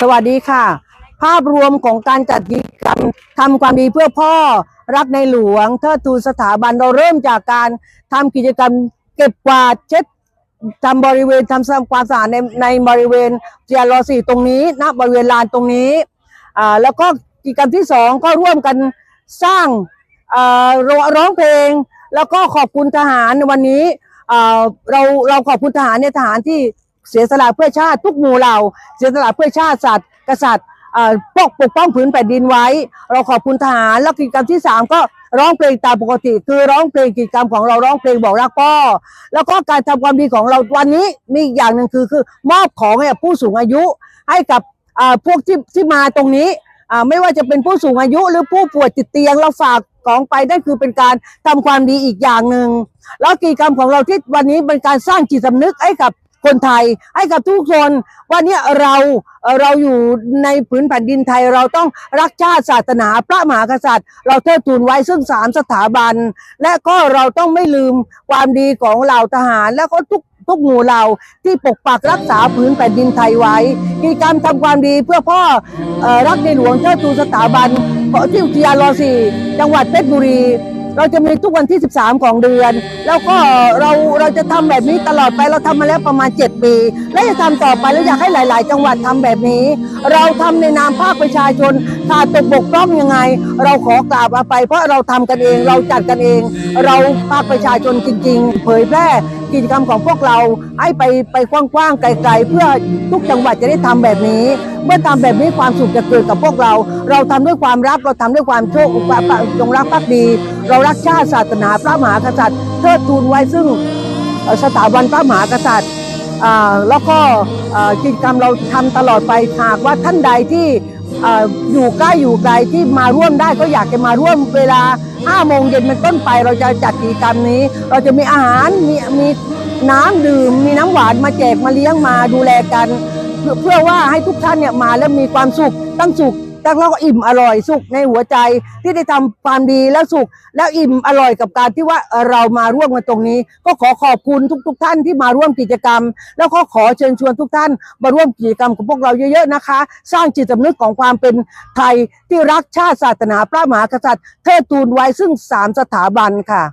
สวัสดีค่ะ ภาพรวมของการจัดกิจกรรมทำความดีเพื่อพ่อรักในหลวงเทิดทูนสถาบันเราเริ่มจากการทำกิจกรรมเก็บกวาดเช็ดทำบริเวณทำความสะอาดในในบริเวณเจียรอสี่ตรงนี้ณบริเวณลานตรงนี้อ่าแล้วก็กิจกรรมที่สองก็ร่วมกันสร้างอ่าร้องร้องเพลง แล้วก็ขอบคุณทหารในวันนี้อ่าเราเราขอบคุณทหารเนี่ยทหารที่ เสียสละเพื่อชาติทุกหมู่เหล่า เสียสละเพื่อชาติศาสตร์กษัตริย์ปกปกป้องผืนแผ่นดินไว้ เราขอบคุณทหารแล้วกิจกรรมที่สามก็ร้องเพลงตามปกติ คือร้องเพลงกิจกรรมของเราร้องเพลงบอกรักพ่อ แล้วก็การทำความดีของเราวันนี้มีอีกอย่างหนึ่งคือคือมอบของให้ผู้สูงอายุให้กับพวกที่ที่มาตรงนี้ไม่ว่าจะเป็นผู้สูงอายุหรือผู้ป่วยติดเตียงเราฝากของไปนั่นคือเป็นการทำความดีอีกอย่างหนึ่งแล้วกิจกรรมของเราที่วันนี้เป็นการสร้างจิตสำนึกให้กับ คนไทยให้กับทุกคนว่าเนี่ยเราเราอยู่ในผืนแผ่นดินไทยเราต้องรักชาติศาสนาพระมหากษัตริย์ เราเทิดทูนไว้ซึ่งสามสถาบัน และก็เราต้องไม่ลืมความดีของเหล่าทหาร และก็ทุกทุกหมู่เหล่าที่ปกปักรักษาผืนแผ่นดินไทยไว้กิจกรรมทำความดีเพื่อพ่อเอ่อรักในหลวงเทิดทูนสถาบันที่อุทยานรอสี่จังหวัดเพชรบุรี เราจะมีทุกวันที่ 13 ของเดือน แล้วก็เราเราจะทำแบบนี้ตลอดไปเราทำมาแล้วประมาณ 7 ปี และจะทำต่อไปแล้วอยากให้หลาย ๆ จังหวัดทำแบบนี้ เราทำในนามภาคประชาชนขาดตกบกพร่องยังไง เราขอกราบอภัยเพราะเราทำกันเองเราจัดกันเอง เราภาคประชาชนจริง ๆ เผยแพร่กิจกรรมของพวกเราให้ไปไปกว้างๆไกล ๆ เพื่อทุกจังหวัดจะได้ทำแบบนี้ เมื่อทำแบบนี้ความสุขจะเกิดกับพวกเรา เราทำด้วยความรักเราทำด้วยความโชคจงรักภักดีเรารักชาติศาสนาพระมหากษัตริย์เทิดทูนไว้ซึ่งสถาบันพระมหากษัตริย์แล้วก็กิจกรรมเราทำตลอดไปหากว่าท่านใดที่ออยู่ใกล้อยู่ไกลที่มาร่วมได้ก็อยากจะมาร่วมเวลา5โมงเย็นเป็นต้นไปเราจะจัดกิจกรรมนี้ เราจะมีอาหารมีมีน้ำดื่ม มีน้ำหวานมาแจกมาเลี้ยงมาดูแลกัน เพื่อว่าให้ทุกท่านเนี่ยมาแล้วมีความสุขตั้งสุข แล้วก็อิ่มอร่อยสุขในหัวใจที่ได้ทำความดีแล้วสุข แล้วอิ่มอร่อยกับการที่ว่าเรามาร่วมกันตรงนี้ ก็ขอขอบคุณทุก ๆท่านที่มาร่วมกิจกรรม แล้วก็ขอเชิญชวนทุกท่าน มาร่วมกิจกรรมกับพวกเราเยอะๆนะคะ สร้างจิตสำนึกของความเป็นไทยที่รักชาติศาสนาพระมหากษัตริย์เทิดทูนไว้ซึ่งสามสถาบันค่ะ